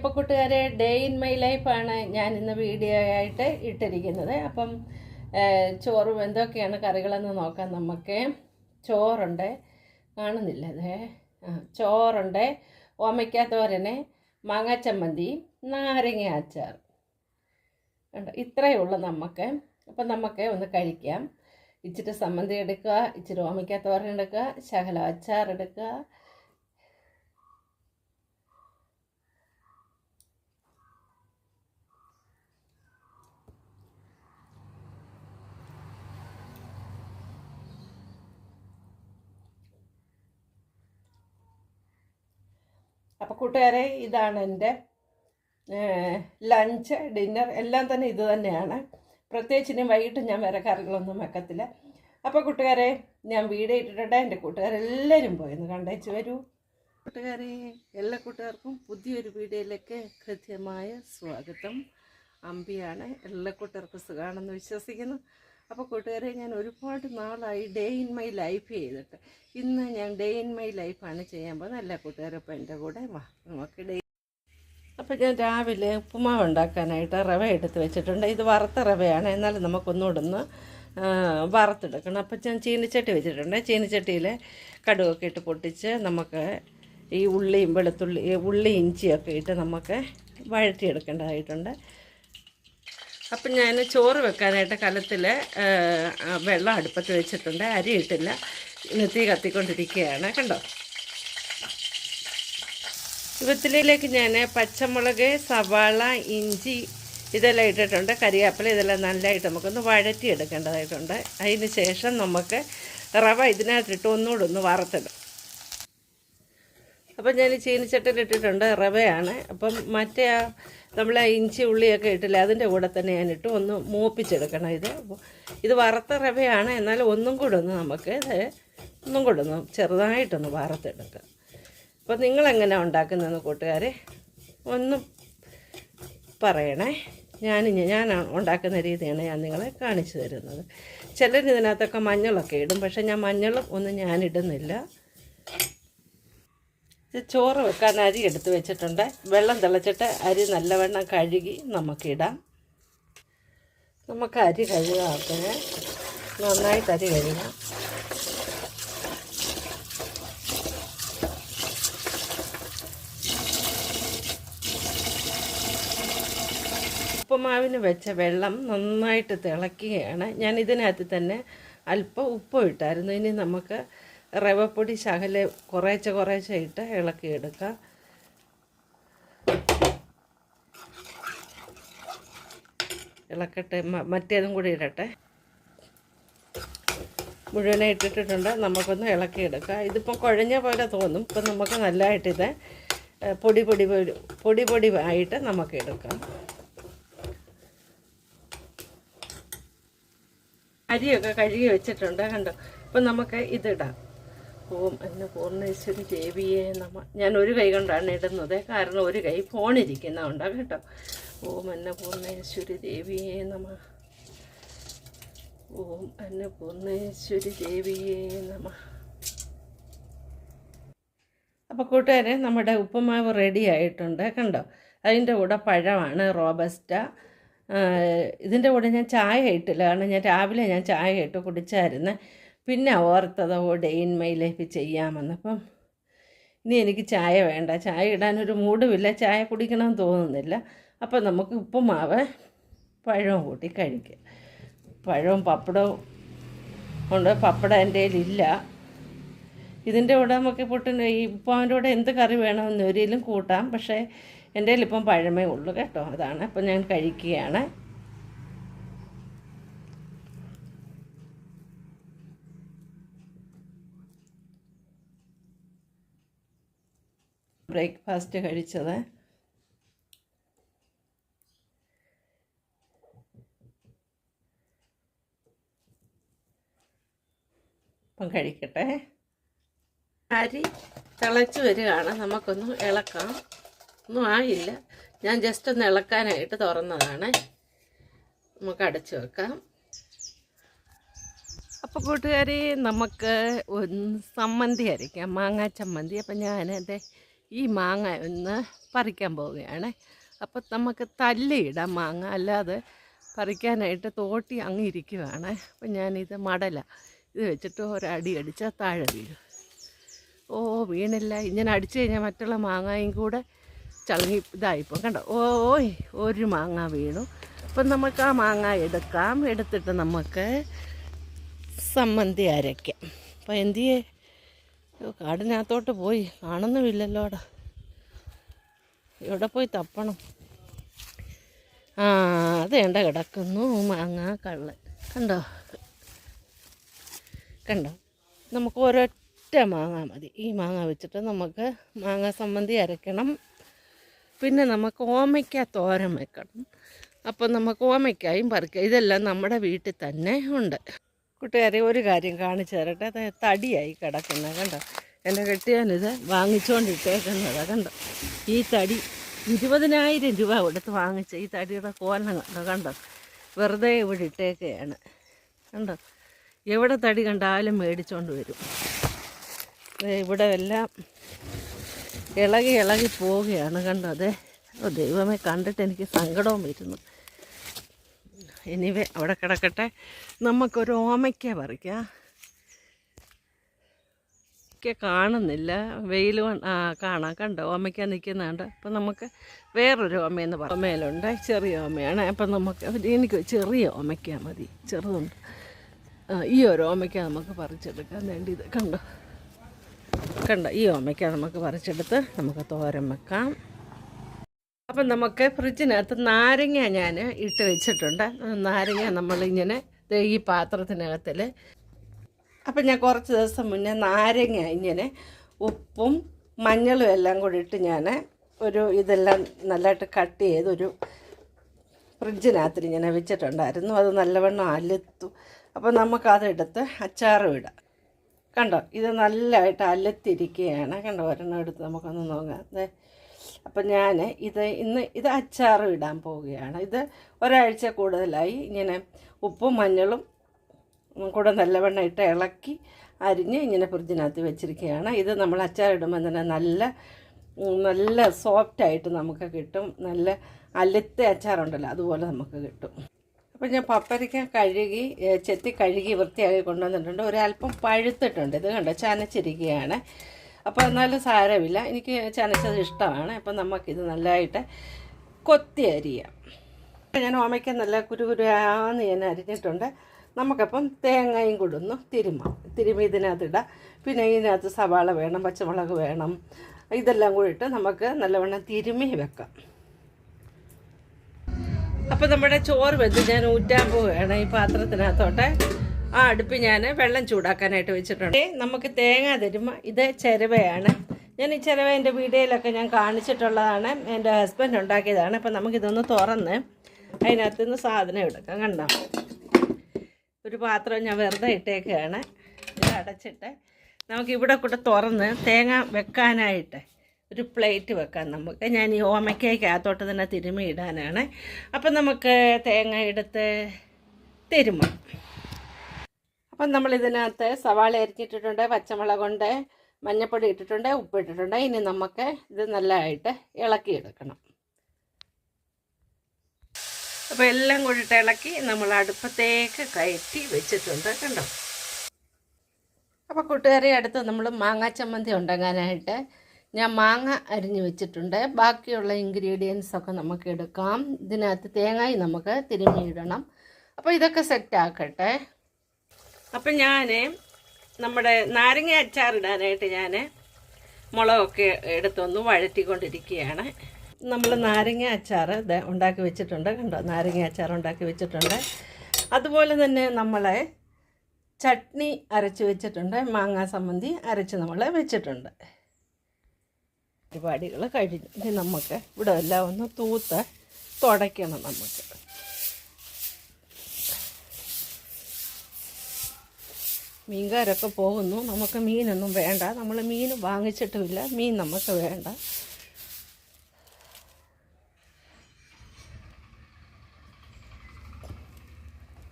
അപ്പോൾ day in my ലൈഫാണ് ഞാൻ ഇന്ന് വീഡിയോ ആയിട്ട് ഇട്ടിരിക്കുന്നത്. അപ്പം ചോറും എന്തൊക്കെയാണ് കറികളെന്ന് നോക്കാം നമുക്ക് ചോറുണ്ട് കാണുന്നില്ല അതേ ചോറുണ്ട് ഓമയ്ക്ക മാങ്ങാച്ചമ്മന്തി നാരങ്ങ അച്ചാർ. ഉണ്ട് ഇത്രയേ ഉള്ളൂ നമുക്ക് അപ്പം നമുക്ക് ഒന്ന് കഴിക്കാം. ഇച്ചിരി സമ്മന്തി എടുക്കുക ഇച്ചിരി ഓമയ്ക്ക എടുക്കുക ശകലം അച്ചാർ എടുക്കുക അപ്പോൾ കൂട്ടുകാരെ ഇതാണ് എന്റെ ലഞ്ച് ഡിന്നർ എല്ലാം തന്നെ ഇത് തന്നെയാണ്. പ്രത്യേകിച്ച് ഇനി വൈകിട്ട് ഞാൻ വേറെ കറികളൊന്നും വെക്കത്തില്ല. അപ്പോൾ കൂട്ടുകാരെ ഞാൻ വീഡിയോ ഇട്ടിട്ടുണ്ട്. എന്റെ കൂട്ടുകാരെല്ലാവരും പോയെന്ന് കണ്ടേച്ച് വരൂ. കൂട്ടുകാരെ എല്ലാ കൂട്ടുകാർക്കും പുതിയൊരു വീഡിയോയിലേക്ക് കൃത്യമായ സ്വാഗതം. അമ്പിയാണ് എല്ലാ കൂട്ടുകാർക്കും സുഖമാണെന്ന് വിശ്വസിക്കുന്നു. അപ്പോൾ കൂട്ടുകാരെ ഞാൻ ഒരുപാട് നാളായി ഡേ ഇൻ മൈ ലൈഫ് ചെയ്തിട്ട്. ഇന്ന് ഞാൻ ഡേ ഇൻ മൈ ലൈഫാണ് ചെയ്യാൻ പോകുന്നത്. എല്ലാ കൂട്ടുകാരപ്പം എന്റെ കൂടെ നമുക്ക് ഡേ അപ്പോൾ ഞാൻ രാവിലെ ഉപ്പുമാവ് ഉണ്ടാക്കാനായിട്ട് റവ എടുത്ത് വെച്ചിട്ടുണ്ട്. ഇത് വറുത്ത റവയാണ്. എന്നാലും നമുക്കൊന്നുകൂടെ ഒന്ന് ആ, വറുത്തെടുക്കണം. അപ്പം ഞാൻ ചീനിച്ചട്ടി വെച്ചിട്ടുണ്ട്. ചീനിച്ചട്ടിയിൽ കടുകൊക്കെ ഇട്ട് പൊട്ടിച്ച് നമുക്ക് ഈ ഉള്ളിയും വെളുത്തുള്ളി ഉള്ളി ഇഞ്ചിയൊക്കെ ഇട്ട് നമുക്ക് വഴറ്റിയെടുക്കേണ്ടതായിട്ടുണ്ട്. അപ്പം ഞാൻ ചോറ് വെക്കാനായിട്ട് കലത്തിൽ വെള്ളം അടുപ്പത്ത് വെച്ചിട്ടുണ്ട്. അരി ഇട്ടില്ല. ഇന്ന് തീ കത്തിക്കൊണ്ടിരിക്കുകയാണ്. കണ്ടോ? ഇവത്തിലേക്ക് ഞാൻ പച്ചമുളക് സവാള ഇഞ്ചി ഇതെല്ലാം ഇട്ടിട്ടുണ്ട്. കരിയാപ്പില ഇതെല്ലാം നല്ലതായിട്ട് നമുക്കൊന്ന് വഴറ്റി എടുക്കേണ്ടതായിട്ടുണ്ട് അതിന് ശേഷം നമുക്ക് റവ ഇതിനകത്തിട്ട് ഒന്നുകൂടെ ഒന്ന് വറുത്തിടും. അപ്പം ഞാൻ ചീനിച്ചട്ടിലിട്ടിട്ടുണ്ട് റവയാണ്. അപ്പം മറ്റേ ആ നമ്മൾ ഇഞ്ചി ഉള്ളിയൊക്കെ ഇട്ടില്ല അതിന്റെ കൂടെ തന്നെ ഞാൻ ഇട്ട് ഒന്ന് മൂപ്പിച്ചെടുക്കണം. ഇത് ഇത് വറുത്ത റവയാണ് എന്നാൽ ഒന്നും കൂടെ ഒന്ന് നമുക്ക് ഇത് ഒന്നും കൂടെ ഒന്ന് ചെറുതായിട്ടൊന്ന് വറുത്തെടുക്കാം. അപ്പോൾ നിങ്ങളെങ്ങനെ ഉണ്ടാക്കുന്നതെന്ന് കൂട്ടുകാരെ ഒന്ന് പറയണേ. ഞാൻ ഞാൻ ഉണ്ടാക്കുന്ന രീതിയാണ് ഞാൻ നിങ്ങളെ കാണിച്ചു തരുന്നത്. ചിലർ ഇതിനകത്തൊക്കെ മഞ്ഞളൊക്കെ ഇടും പക്ഷേ ഞാൻ മഞ്ഞളും ഒന്നും ഞാൻ ഇടുന്നില്ല. ചോറ് വെക്കാൻ അരി എടുത്ത് വെച്ചിട്ടുണ്ട്. വെള്ളം തിളച്ചിട്ട് അരി നല്ലവണ്ണം കഴുകി നമുക്കിടാം. നമുക്ക് അരി കഴുകാത്തത് നന്നായിട്ട് അരി കഴുകാം. ഉപ്പുമാവിന് വെച്ച വെള്ളം നന്നായിട്ട് തിളക്കുകയാണ് ഞാൻ ഇതിനകത്ത് തന്നെ അല്പം ഉപ്പ് ഇട്ടായിരുന്നു. ഇനി നമുക്ക് റവപ്പൊടി ശകൽ കുറേശ്ശെ കുറേശ്ശെ ഇട്ട് ഇളക്കിയെടുക്കുക ഇളക്കട്ടെ മറ്റേതും കൂടി ഇടട്ടെ. മുഴുവനായി ഇട്ടിട്ടുണ്ട് നമുക്കൊന്ന് ഇളക്കിയെടുക്കാം ഇതിപ്പോൾ കുഴഞ്ഞ പോലെ തോന്നും. ഇപ്പം നമുക്ക് നല്ലതായിട്ടിത് പൊടി പൊടി പൊടി പൊടി ആയിട്ട് നമുക്ക് എടുക്കാം. അരിയൊക്കെ കഴുകി വെച്ചിട്ടുണ്ട്. കണ്ടോ? ഇപ്പം നമുക്ക് ഇതിടാം. ഓം എന്നെ പൂർണേശ്വരി ദേവിയെ നമ. ഞാൻ ഒരു കൈ കൊണ്ടാണ് ഇടുന്നത്. കാരണം ഒരു കൈ ഫോണിരിക്കുന്നതുകൊണ്ടാണ് കേട്ടോ. ഓം എന്നെ പൂർണേശ്വരി ദേവിയെ നമ. ഓം എന്നെ പൂർണേശ്വരി ദേവിയെ നമ. അപ്പോൾ കൂട്ടുകാരെ നമ്മുടെ ഉപ്പുമാവ് റെഡി ആയിട്ടുണ്ട് കണ്ടോ? അതിന്റെ കൂടെ പഴമാണ് റോബസ്റ്റ. ഇതിന്റെ കൂടെ ഞാൻ ചായ ഇട്ടില്ല. കാരണം ഞാൻ രാവിലെ ഞാൻ ചായ ഇട്ട് കുടിച്ചായിരുന്നു. പിന്നെ ഓർത്തത് ഓ ഡേ ഇൻ മൈ ചെയ്യാമെന്ന് അപ്പം ഇനി എനിക്ക് ചായ വേണ്ട. ചായ ഇടാനൊരു മൂടുമില്ല ചായ കുടിക്കണമെന്ന് തോന്നുന്നില്ല. അപ്പം നമുക്ക് ഉപ്പുമാവ് പഴവും കൂട്ടി കഴിക്കാം. പഴവും പപ്പടവും ഉണ്ട് പപ്പടം എന്റെ കയ്യിലില്ല. ഇതിന്റെ കൂടെ നമുക്ക് പുട്ടിന് ഈ ഉപ്പാവിന്റെ കൂടെ എന്ത് കറി വേണമെന്ന് ഒരിലും കൂട്ടാം. പക്ഷേ എന്റെ ഇപ്പം പഴമേ ഉള്ളൂ കേട്ടോ. അതാണ് അപ്പം ഞാൻ കഴിക്കുകയാണ്. ബ്രേക്ക്ഫാസ്റ്റ് കഴിച്ചത്. അപ്പം കഴിക്കട്ടെ. അരി തിളച്ച് വരികയാണ്. നമുക്കൊന്ന് ഇളക്കാം. ഒന്നും ആയില്ല. ഞാൻ ജസ്റ്റ് ഒന്ന് ഇളക്കാനായിട്ട് തുറന്നതാണ്. നമുക്ക് അടച്ചു വെക്കാം. അപ്പോൾ കൂട്ടുകാരി നമുക്ക് ഒന്ന് സമ്മന്തി അരയ്ക്കാം. മാങ്ങാ ചമ്മന്തി. അപ്പം ഞാൻ എന്റെ ഈ മാങ്ങ ഒന്ന് പറിക്കാൻ പോവുകയാണ്. അപ്പോൾ നമുക്ക് തല്ലിയിടാം മാങ്ങ. അല്ലാതെ പറിക്കാനായിട്ട് തോട്ടി അങ്ങ് ഇരിക്കുവാണ്. അപ്പം ഞാനിത് മടല ഇത് വെച്ചിട്ട് ഒരടി അടിച്ചാൽ താഴെ വീഴും. ഓ വീണില്ല. ഇങ്ങനെ അടിച്ചു കഴിഞ്ഞാൽ മറ്റുള്ള മാങ്ങയും കൂടെ ചളങ്ങി ഇതായിപ്പോൾ കണ്ടോ? ഓയ് ഒരു മാങ്ങ വീണു. അപ്പം നമുക്ക് ആ മാങ്ങ എടുക്കാം. എടുത്തിട്ട് നമുക്ക് സമ്മന്തി അരയ്ക്കാം. അപ്പം എന്തിയേ? അയ്യോ, കാടിനകത്തോട്ട് പോയി. കാണുന്നുമില്ലല്ലോ അവിടെ എവിടെ പോയി തപ്പണം? ആ അതേണ്ട കിടക്കുന്നു മാങ്ങ കള്ള് കണ്ടോ? കണ്ടോ? നമുക്ക് ഒരൊറ്റ മാങ്ങ മതി. ഈ മാങ്ങ വെച്ചിട്ട് നമുക്ക് മാങ്ങ സംബന്ധി അരയ്ക്കണം. പിന്നെ നമുക്ക് ഓമയ്ക്ക തോരൻ വെക്കണം. അപ്പം നമുക്ക് ഓമയ്ക്കായും പറിക്കാം. ഇതെല്ലാം നമ്മുടെ വീട്ടിൽ തന്നെ ഉണ്ട്. കൂട്ടുകാരെ ഒരു കാര്യം കാണിച്ചു തരട്ടെ. അത് തടിയായി കിടക്കുന്നത് കണ്ടോ? എന്റെ കെട്ടിയാനിത് വാങ്ങിച്ചുകൊണ്ടിട്ടേക്കുന്നതാണ് കണ്ടോ? ഈ തടി ഇരുപതിനായിരം രൂപ കൊടുത്ത് വാങ്ങിച്ച ഈ തടിയുടെ കോലം കണ്ടോ? കണ്ടോ? വെറുതെ ഇവിടെ ഇട്ടേക്കുകയാണ് കണ്ടോ? എവിടെ തടി കണ്ടാലും മേടിച്ചുകൊണ്ട് വരും. ഇവിടെ എല്ലാം ഇളകി ഇളകി പോവുകയാണ് കണ്ടോ? അതെ ദൈവമേ കണ്ടിട്ട് എനിക്ക് സങ്കടവും വരുന്നു. എനിവേ അവിടെ കിടക്കട്ടെ. നമുക്കൊരു ഓമയ്ക്ക പറിക്കാം. ഒക്കെ കാണുന്നില്ല. വെയിൽ കാണാം. കണ്ടോ? ഓമയ്ക്ക നിൽക്കുന്നുണ്ട്. അപ്പം നമുക്ക് വേറൊരു ഓമയെന്ന് പറ ഓമയിലുണ്ട്. ചെറിയ ഓമയാണ്. അപ്പം നമുക്ക് എനിക്ക് ചെറിയ ഓമയ്ക്ക മതി. ചെറുതുണ്ട്. ഈ ഒരു ഓമയ്ക്ക നമുക്ക് പറിച്ചെടുക്കാൻ വേണ്ടി ഇത് കണ്ടോ? കണ്ടോ? ഈ ഓമയ്ക്ക നമുക്ക് പറിച്ചെടുത്ത് നമുക്ക് തോരൻ വെക്കാം. അപ്പം നമുക്ക് ഫ്രിഡ്ജിനകത്ത് നാരങ്ങ ഞാൻ ഇട്ട് വെച്ചിട്ടുണ്ട്. നാരങ്ങ നമ്മളിങ്ങനെ ഈ പാത്രത്തിനകത്തിൽ അപ്പം ഞാൻ കുറച്ച് ദിവസം മുന്നേ നാരങ്ങ ഇങ്ങനെ ഉപ്പും മഞ്ഞളും എല്ലാം കൂടി ഇട്ട് ഞാൻ ഒരു ഇതെല്ലാം നല്ലതായിട്ട് കട്ട് ചെയ്തൊരു ഒരു ഫ്രിഡ്ജിനകത്തിൽ ഇങ്ങനെ വെച്ചിട്ടുണ്ടായിരുന്നു. അത് നല്ലവണ്ണം അലുത്തു. അപ്പോൾ നമുക്കതെടുത്ത് അച്ചാറും ഇടാം കണ്ടോ? ഇത് നല്ലതായിട്ട് അലത്തിരിക്കുകയാണ് കണ്ടോ? ഒരെണ്ണം എടുത്ത് നമുക്കൊന്ന് നോക്കാം. അപ്പം ഞാൻ ഇത് ഇന്ന് ഇത് അച്ചാർ ഇടാൻ പോവുകയാണ്. ഇത് ഒരാഴ്ച കൂടുതലായി ഇങ്ങനെ ഉപ്പും മഞ്ഞളും കൂടെ നല്ലവണ്ണം ഇട്ട് ഇളക്കി അരിഞ്ഞ് ഇങ്ങനെ ഫ്രിഡ്ജിനകത്ത് വെച്ചിരിക്കുകയാണ്. ഇത് നമ്മൾ അച്ചാറിടുമ്പോൾ തന്നെ നല്ല നല്ല സോഫ്റ്റായിട്ട് നമുക്ക് കിട്ടും. നല്ല അലുത്ത അച്ചാറുണ്ടല്ലോ അതുപോലെ നമുക്ക് കിട്ടും. അപ്പോൾ ഞാൻ പപ്പരയ്ക്ക കഴുകി ചെത്തി കഴുകി വൃത്തിയാക്കി കൊണ്ടുവന്നിട്ടുണ്ട്. ഒരല്പം പഴുത്തിട്ടുണ്ട്. ഇത് കണ്ടോ? ചനച്ചിരിക്കുകയാണ്. അപ്പോൾ എന്നാലും സാരമില്ല. എനിക്ക് ചനച്ചത് ഇഷ്ടമാണ്. അപ്പം നമുക്കിത് നല്ലതായിട്ട് കൊത്തി അരിയാം. ഞാൻ ഓമയ്ക്ക് നല്ല കുരുകുരാന്ന് ഞാൻ അരിഞ്ഞിട്ടുണ്ട്. നമുക്കപ്പം തേങ്ങയും കൊടുന്നു തിരുമ. തിരുമാം ഇതിനകത്തിടാം. പിന്നെ ഇതിനകത്ത് സവാള വേണം പച്ചമുളക് വേണം. ഇതെല്ലാം കൂടി ഇട്ട് നമുക്ക് നല്ലവണ്ണം തിരുമി വെക്കാം. അപ്പം നമ്മുടെ ചോറ് വെച്ച് ഞാൻ ഊറ്റാൻ പോവുകയാണ്. ഈ പാത്രത്തിനകത്തോട്ടെ ആ അടുപ്പ് ഞാൻ വെള്ളം ചൂടാക്കാനായിട്ട് വെച്ചിട്ടുണ്ട്. നമുക്ക് തേങ്ങ തരുമ ഇത് ചിരവയാണ്. ഞാൻ ഈ ചിരവ എന്റെ വീഡിയോയിലൊക്കെ ഞാൻ കാണിച്ചിട്ടുള്ളതാണ്. എന്റെ ഹസ്ബൻഡ് ഉണ്ടാക്കിയതാണ്. അപ്പം നമുക്കിതൊന്ന് തുറന്ന് അതിനകത്ത് നിന്ന് സാധനം എടുക്കാം. കണ്ടോ? ഒരു പാത്രം ഞാൻ വെറുതെ ഇട്ടേക്കുകയാണ് ഇത് അടച്ചിട്ട് നമുക്ക് ഇവിടെ കൂടെ തുറന്ന് തേങ്ങ വെക്കാനായിട്ട് ഒരു പ്ലേറ്റ് വെക്കാം നമുക്ക്. ഞാൻ ഈ ഓമയ്ക്കകത്തോട്ട് തന്നെ തിരുമ്മി ഇടാനാണ്. അപ്പം നമുക്ക് തേങ്ങ എടുത്ത് തിരുമ്മ. അപ്പം നമ്മൾ ഇതിനകത്ത് സവാള അരിഞ്ഞിട്ടിട്ടുണ്ട് പച്ചമുളകുണ്ട് മഞ്ഞപ്പൊടി ഇട്ടിട്ടുണ്ട് ഉപ്പ് ഇട്ടിട്ടുണ്ട്. ഇനി നമുക്ക് ഇത് നല്ലതായിട്ട് ഇളക്കിയെടുക്കണം. അപ്പോൾ എല്ലാം കൂടിയിട്ട് ഇളക്കി നമ്മൾ അടുപ്പത്തേക്ക് കയറ്റി വെച്ചിട്ടുണ്ട് കണ്ടോ? അപ്പോൾ കൂട്ടുകാരെ അടുത്ത് നമ്മൾ മാങ്ങാ ചമ്മന്തി ഉണ്ടാകാനായിട്ട് ഞാൻ മാങ്ങ അരിഞ്ഞ് വെച്ചിട്ടുണ്ട്. ബാക്കിയുള്ള ഇൻഗ്രീഡിയൻസ് ഒക്കെ നമുക്ക് എടുക്കാം. ഇതിനകത്ത് തേങ്ങായി നമുക്ക് തിരുമ്മിയിടണം അപ്പോൾ ഇതൊക്കെ സെറ്റ് ആക്കട്ടെ. അപ്പം ഞാൻ നമ്മുടെ നാരങ്ങ അച്ചാറിടാനായിട്ട് ഞാൻ മുളകൊക്കെ എടുത്തൊന്ന് വഴറ്റിക്കൊണ്ടിരിക്കുകയാണ്. നമ്മൾ നാരങ്ങ അച്ചാർ ഉണ്ടാക്കി വെച്ചിട്ടുണ്ട്. കണ്ടോ? നാരങ്ങ അച്ചാർ ഉണ്ടാക്കി വെച്ചിട്ടുണ്ട്. അതുപോലെ തന്നെ നമ്മളെ ചട്നി അരച്ച് വെച്ചിട്ടുണ്ട്. മാങ്ങ സംബന്ധി അരച്ച് നമ്മൾ വെച്ചിട്ടുണ്ട്. പരിപാടികൾ കഴിഞ്ഞ്. നമുക്ക് ഇവിടെ എല്ലാം ഒന്ന് തൂത്ത് തുടയ്ക്കണം നമുക്ക്. മീൻകാരൊക്കെ പോകുന്നു. നമുക്ക് മീനൊന്നും വേണ്ട. നമ്മൾ മീൻ വാങ്ങിച്ചിട്ടുമില്ല. മീൻ നമുക്ക് വേണ്ട.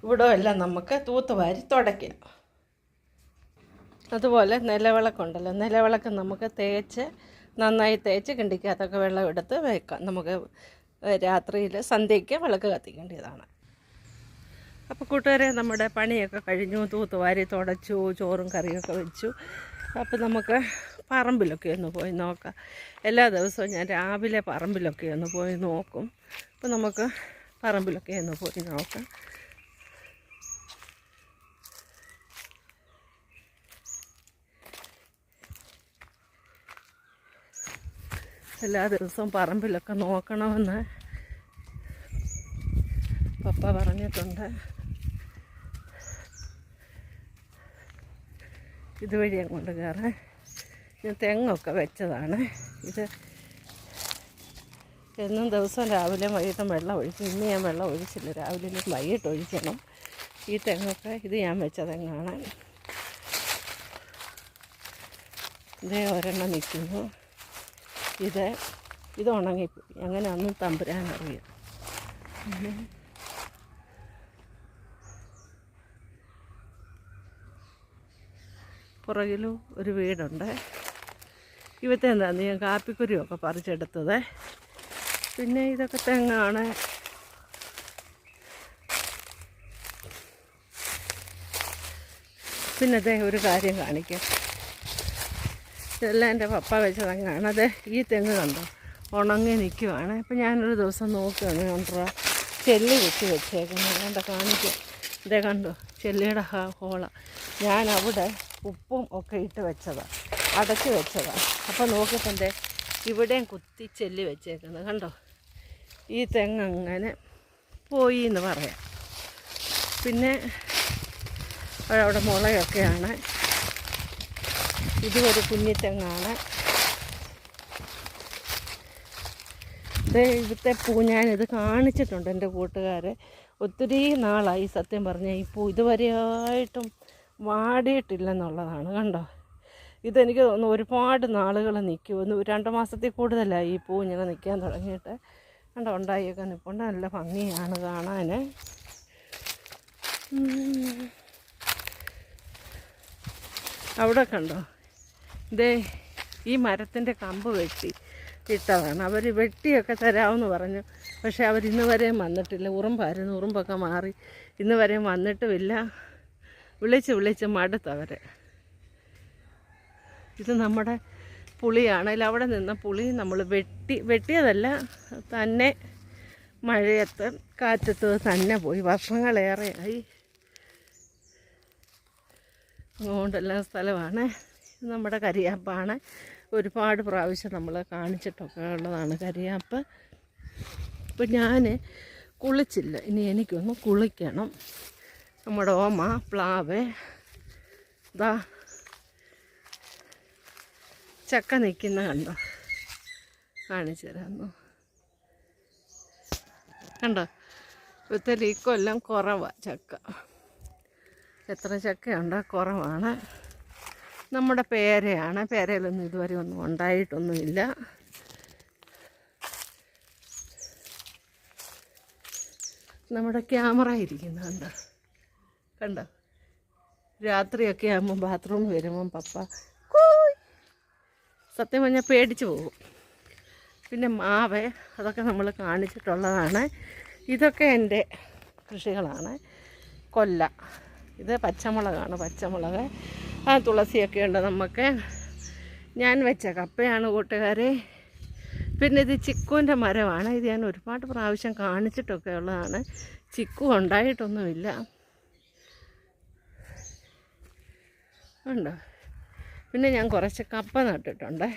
ഇവിടെ എല്ലാം നമുക്ക് തൂത്തുവാരി തുടയ്ക്കാം. അതുപോലെ നിലവിളക്കുണ്ടല്ലോ നിലവിളക്ക് നമുക്ക് തേച്ച് നന്നായി തേച്ച് കിണ്ടിക്കകത്തൊക്കെ വെള്ളം എടുത്ത് വെക്കാം. നമുക്ക് രാത്രിയിൽ സന്ധ്യയ്ക്ക് വിളക്ക് കത്തിക്കേണ്ടതാണ്. അപ്പോൾ കൂട്ടുകാരെ നമ്മുടെ പണിയൊക്കെ കഴിഞ്ഞു. തൂത്തുവാരി തുടച്ചു ചോറും കറിയൊക്കെ വെച്ചു. അപ്പോൾ നമുക്ക് പറമ്പിലൊക്കെ ഒന്ന് പോയി നോക്കാം. എല്ലാ ദിവസവും ഞാൻ രാവിലെ പറമ്പിലൊക്കെ ഒന്ന് പോയി നോക്കും. അപ്പോൾ നമുക്ക് പറമ്പിലൊക്കെ ഒന്ന് പോയി നോക്കാം. എല്ലാ ദിവസവും പറമ്പിലൊക്കെ നോക്കണമെന്ന് പപ്പ പറഞ്ഞിട്ടുണ്ട്. ഇതുവഴി അങ്ങോട്ട് കയറാൻ. ഞാൻ തെങ്ങൊക്കെ വെച്ചതാണ്. ഇത് എന്നും ദിവസം രാവിലെ വൈകിട്ടും വെള്ളം ഒഴിക്കും ഇന്ന് ഞാൻ വെള്ളം ഒഴിച്ചില്ല. രാവിലെ വൈകിട്ട് ഒഴിക്കണം. ഈ തെങ്ങൊക്കെ ഇത് ഞാൻ വെച്ച തെങ്ങാണ്. ഇതേ ഒരെണ്ണം നിൽക്കുന്നു. ഇത് ഇത് ഉണങ്ങിപ്പോയി. അങ്ങനെ ഒന്നും തമ്പുരാൻ അറിയാം പിന്നെ പുറകിലും ഒരു വീടുണ്ട്. ഇവത്തെ എന്താന്ന് ഞാൻ കാപ്പിക്കുരുമൊക്കെ പറിച്ചെടുത്തത്. പിന്നെ ഇതൊക്കെ തെങ്ങാണ്. പിന്നെ അതേ ഒരു കാര്യം കാണിക്കാം. ഇതെല്ലാം എന്റെ പപ്പ വെച്ച തെങ്ങാണ്. അത് ഈ തെങ്ങ് കണ്ടോ? ഉണങ്ങി നിൽക്കുവാണ്. ഇപ്പം ഞാനൊരു ദിവസം നോക്കുകയാണ് കണ്ടോ ചെല്ലി വെച്ച് വെച്ചേക്കുന്നത്. കണ്ടോ? കാണിക്കാം. ഇതേ കണ്ടോ? ചെല്ലിയുടെ ഹോള. ഞാൻ അവിടെ ഉപ്പും ഒക്കെ ഇട്ട് വെച്ചതാണ് അടച്ച് വെച്ചതാണ് അപ്പോൾ നോക്കിയപ്പോൾ ഇവിടെയും കുത്തി ചെല്ലി വെച്ചേക്കുന്നത് കണ്ടോ? ഈ തെങ്ങ് അങ്ങനെ പോയി എന്ന് പറയാം. പിന്നെ അവിടെ മുളയൊക്കെയാണ്. ഇതും ഒരു കുഞ്ഞിത്തെങ്ങാണ് ഇവിടുത്തെ പൂ ഞാനിത് കാണിച്ചിട്ടുണ്ട് എന്റെ കൂട്ടുകാരെ. ഒത്തിരി നാളായി സത്യം പറഞ്ഞാൽ ഈ പൂ ഇതുവരെയായിട്ടും വാടിയിട്ടില്ലെന്നുള്ളതാണ് കണ്ടോ? ഇതെനിക്ക് തോന്നുന്നു ഒരുപാട് നാളുകൾ നിൽക്കും. ഒന്ന് രണ്ട് മാസത്തിൽ കൂടുതലായി ഈ പൂ ഇങ്ങനെ നിൽക്കാൻ തുടങ്ങിയിട്ട്. കണ്ടോ ഉണ്ടായിയൊക്കെ നിൽപ്പുണ്ട് നല്ല ഭംഗിയാണ് കാണാൻ അവിടെ കണ്ടോ? ഇതേ ഈ മരത്തിന്റെ കമ്പ് വെട്ടി ഇട്ടതാണ്. അവർ വെട്ടിയൊക്കെ തരാമെന്ന് പറഞ്ഞു. പക്ഷേ അവർ ഇന്ന് വരെയും വന്നിട്ടില്ല. ഉറുമ്പായിരുന്നു. ഉറുമ്പൊക്കെ മാറി ഇന്ന് വരെയും വന്നിട്ടുമില്ല. വിളിച്ച് വിളിച്ച് മടുത്തവരെ. ഇത് നമ്മുടെ പുളിയാണ്. അതിൽ അവിടെ നിന്ന പുളി നമ്മൾ വെട്ടി വെട്ടിയതല്ല തന്നെ മഴയത്ത് കാറ്റത്ത് തന്നെ പോയി. വർഷങ്ങളേറെയായി അതുകൊണ്ടെല്ലാം സ്ഥലമാണ്. നമ്മുടെ കരിയാപ്പാണ്. ഒരുപാട് പ്രാവശ്യം നമ്മൾ കാണിച്ചിട്ടൊക്കെ ഉള്ളതാണ് കരിയാപ്പ്. ഇപ്പം ഞാൻ കുളിച്ചില്ല. ഇനി എനിക്കൊന്ന് കുളിക്കണം. നമ്മുടെ ഓമ പ്ലാവ് ഇതാ ചക്ക നിൽക്കുന്ന കണ്ടോ? കാണിച്ചു തരാന്നു കണ്ടോ? ഇപ്പോഴത്തെ ഈ കൊല്ലം കുറവാണ് ചക്ക. എത്ര ചക്കയുണ്ടോ കുറവാണ്. നമ്മുടെ പേരയാണ്. പേരയിലൊന്നും ഇതുവരെ ഒന്നും ഉണ്ടായിട്ടൊന്നുമില്ല. നമ്മുടെ ക്യാമറ ഇരിക്കുന്നുണ്ട്. കണ്ടോ? രാത്രിയൊക്കെ ആകുമ്പോൾ ബാത്റൂമിൽ വരുമ്പം പപ്പ. സത്യം പറഞ്ഞാൽ പേടിച്ചു പോകും. പിന്നെ മാവ് അതൊക്കെ നമ്മൾ കാണിച്ചിട്ടുള്ളതാണ്. ഇതൊക്കെ എന്റെ കൃഷികളാണ്. കൊല്ല. ഇത് പച്ചമുളകാണ് പച്ചമുളക്. ആ തുളസിയൊക്കെ ഉണ്ട് നമുക്ക് ഞാൻ വെച്ച കപ്പയാണ് കൂട്ടുകാരെ. പിന്നെ ഇത് ചിക്കുവിന്റെ മരമാണ്. ഇത് ഞാൻ ഒരുപാട് പ്രാവശ്യം കാണിച്ചിട്ടൊക്കെ ഉള്ളതാണ്. ചിക്കു ഉണ്ടായിട്ടൊന്നുമില്ല. ഉണ്ടോ? പിന്നെ ഞാൻ കുറച്ച് കപ്പ നട്ടിട്ടുണ്ട്.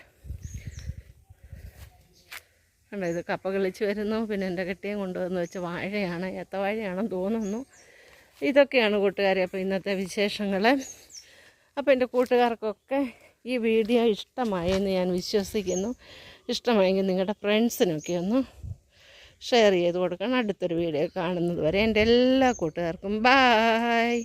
കണ്ടോ ഇത് കപ്പ കിളിച്ച് വരുന്നു. പിന്നെ എന്റെ കെട്ടിയും കൊണ്ടുവന്ന് വെച്ച് വാഴയാണ്. ഏത്തവാഴയാണെന്ന് തോന്നുന്നു. ഇതൊക്കെയാണ് കൂട്ടുകാരെ അപ്പോൾ ഇന്നത്തെ വിശേഷങ്ങൾ. അപ്പോൾ എന്റെ കൂട്ടുകാർക്കൊക്കെ ഈ വീഡിയോ ഇഷ്ടമായെന്ന് ഞാൻ വിശ്വസിക്കുന്നു. ഇഷ്ടമായെങ്കിൽ നിങ്ങളുടെ ഫ്രണ്ട്സിനൊക്കെ ഒന്ന് ഷെയർ ചെയ്ത് കൊടുക്കണം. അടുത്തൊരു വീഡിയോ കാണുന്നത് വരെ എന്റെ എല്ലാ കൂട്ടുകാർക്കും ബായ്.